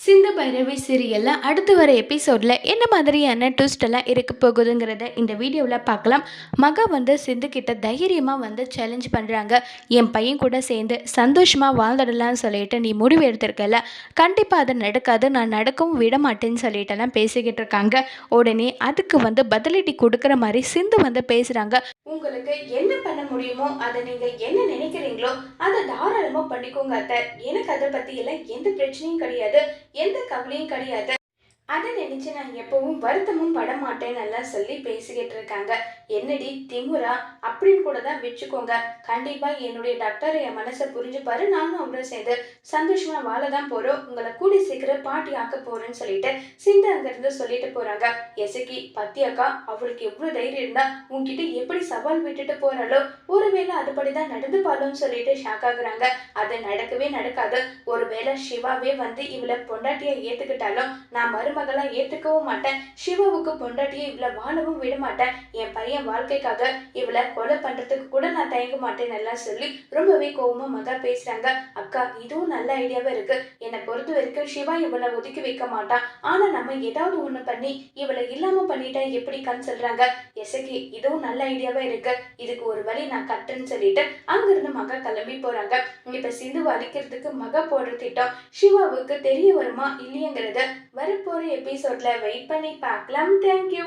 சிந்து பைரவி சீரியலில் அடுத்து வர எபிசோடில் என்ன மாதிரியான ட்விஸ்டெல்லாம் இருக்க போகுதுங்கிறத இந்த வீடியோவில் பார்க்கலாம். மக வந்து சிந்து கிட்ட தைரியமாக வந்து சேலஞ்ச் பண்ணுறாங்க என் பையன் கூட சேர்ந்து சந்தோஷமாக வாழ்ந்துடலாம்னு சொல்லிட்டு நீ முடிவு எடுத்திருக்கல கண்டிப்பாக அது நடக்காது நான் நடக்கவும் விட மாட்டேன்னு சொல்லிட்டுலாம் பேசிக்கிட்டு இருக்காங்க. உடனே அதுக்கு வந்து பதிலடி கொடுக்குற மாதிரி சிந்து வந்து பேசுகிறாங்க உங்களுக்கு என்ன பண்ண முடியுமோ அதை நீங்க என்ன நினைக்கிறீங்களோ அதை தாராளமா பண்ணிக்கோங்க அத்தை. எனக்கு அதை பத்தி எல்லாம் எந்த பிரச்சனையும் கிடையாது எந்த கவலையும் கிடையாது. அதை நினைச்சு நான் எப்பவும் வருத்தமும் பட மாட்டேன்னு எல்லாம் சொல்லி பேசிக்கிட்டு இருக்காங்க. என்னடி திமுரா அப்படின்னு கூட தான் வச்சுக்கோங்க கண்டிப்பா என்னுடைய டாக்டர் என் மனசை புரிஞ்சுப்பாரு. நானும் அவரை சேர்ந்து சந்தோஷமா வாழ தான் போறோம். உங்களை கூடி சீக்கிரம் பாட்டி ஆக்க போறேன்னு சொல்லிட்டு சிந்து அங்கிருந்து சொல்லிட்டு போறாங்க. எசுகி பத்தி அக்கா அவளுக்கு எவ்வளவு தைரியம் இருந்தா உன்கிட்ட எப்படி சவால் விட்டுட்டு போறாளோ ஒருவேளை அதுபடிதான் நடந்துப்பாளோன்னு சொல்லிட்டு ஷாக் ஆகுறாங்க. அது நடக்கவே நடக்காது. ஒருவேளை சிவாவே வந்து இவளை பொண்டாட்டியா ஏத்துக்கிட்டாலும் நான் மருமகளா ஏத்துக்கவும் மாட்டேன். சிவாவுக்கு பொண்டாட்டியை இவளை வாழவும் விட மாட்டேன். என் பையன் வாழ்க்கைக்காக இவளை கொலை பண்றதுக்கு கூட நான் தயங்க மாட்டேன் எல்லாம் சொல்லி ரொம்பவே கோவமா மகா பேசுறாங்க. அக்கா இதுவும் நல்ல ஐடியாவா இருக்கு. என்னை பொறுத்த வரைக்கும் சிவா இவளை ஒதுக்கி வைக்க மாட்டான் ஆனா நம்ம ஏதாவது ஒண்ணு பண்ணி இவளை இல்லாம பண்ணிட்டா எப்படி கண் சொல்றாங்க? எசகி இதுவும் நல்ல ஐடியாவா இருக்கு. இதுக்கு ஒரு வழி நான் கட்டுன்னு சொல்லிட்டு அங்கிருந்து மகா கிளம்பி போறாங்க. இப்ப சிந்து அழிக்கிறதுக்கு மக போடுற திட்டம் சிவாவுக்கு தெரிய வருமா இல்லையங்கிறத வரப்போற எபிசோட்ல வெயிட் பண்ணி பார்க்கலாம். தேங்க்யூ